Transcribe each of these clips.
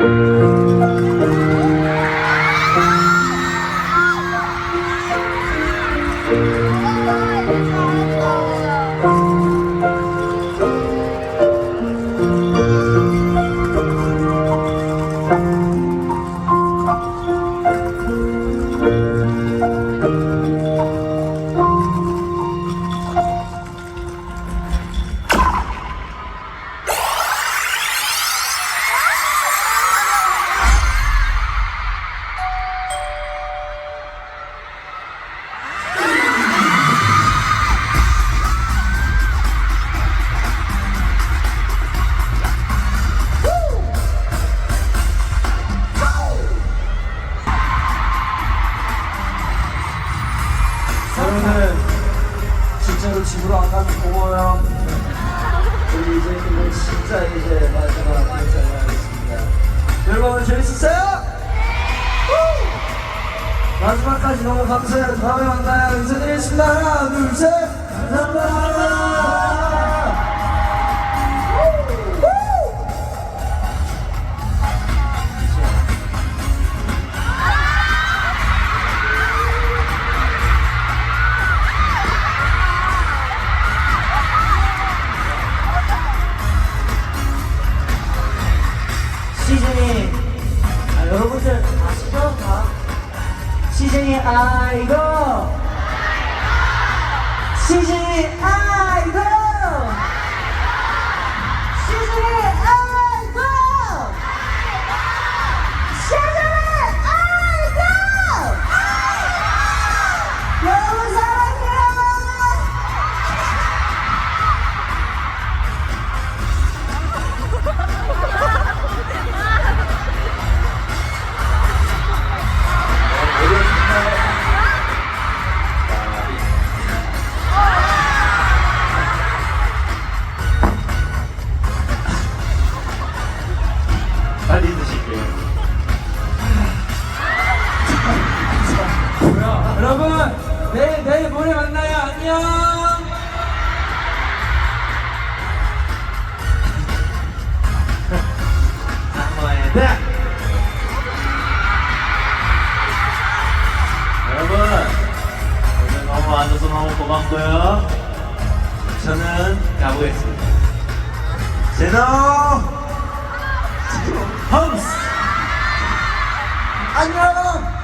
여러 고마워요. 우리 이제 근데 진짜 이제 마지막 인사를 하겠습니다. 여러분 재밌었어요? 후! 마지막까지 너무 감사해요. 다음에 만나요. 인사드리겠습니다. 하나, 둘, 셋. 감사합니다. 시즌이 아이고. 시즌이 아이고 여러분 내일 내일 모레 만나요. 안녕. 네. 여러분 오늘 너무 와줘서 너무 고맙고요. 저는 가보겠습니다. 제노 홈스 안녕.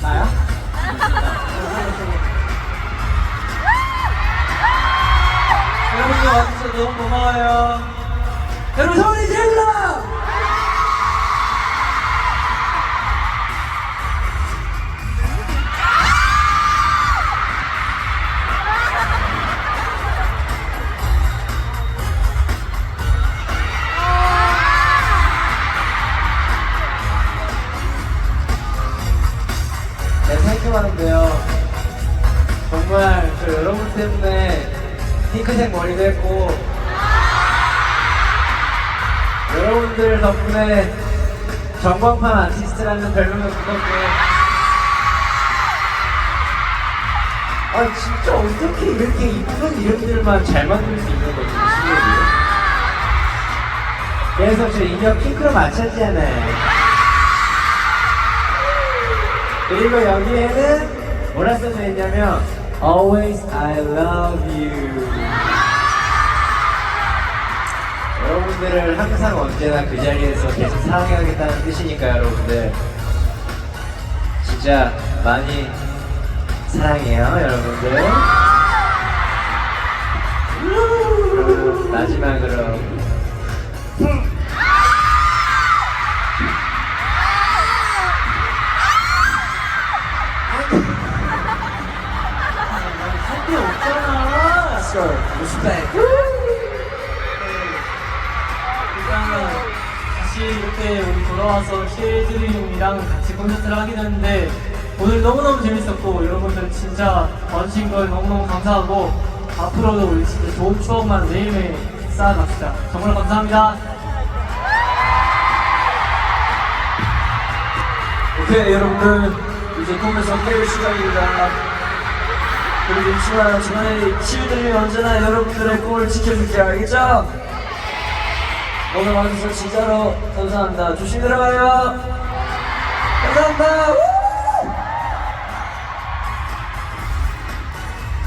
나야? 여러분들 와주셔서 너무 고마워요. 여러분 생각하는데요. 정말 저 여러분 때문에 핑크색 머리도 했고, 여러분들 덕분에 전광판 아티스트라는 별명을 붙었고, 아, 진짜 어떻게 이렇게 이쁜 이름들만 잘 만들 수 있는 거지, 실력이. 그래서 저 인형 핑크로 맞췄잖아요. 그리고 여기에는 뭐라 써져 있냐면 Always I love you. 여러분들을 항상 언제나 그 자리에서 계속 사랑해야겠다는 뜻이니까 여러분들. 진짜 많이 사랑해요 여러분들. 마지막으로 Sir, respect 일단 다시 이렇게 우리 돌아와서 시즈님이랑 같이 콘서트를 하게 됐는데 오늘 너무너무 재밌었고 여러분들 진짜 와주신 걸 너무너무 감사하고 앞으로도 우리 진짜 좋은 추억만 매일매일 쌓아갑시다. 정말 감사합니다. 오케이 여러분들. 이제 꿈에서 깨울 시간입니다 그리고 임시만 저희 치유들이 언제나 여러분들의 꿈을 지켜줄게요 알겠죠? 오늘 와주셔서 진짜로 감사합니다. 조심히 들어가요. 감사합니다. 우!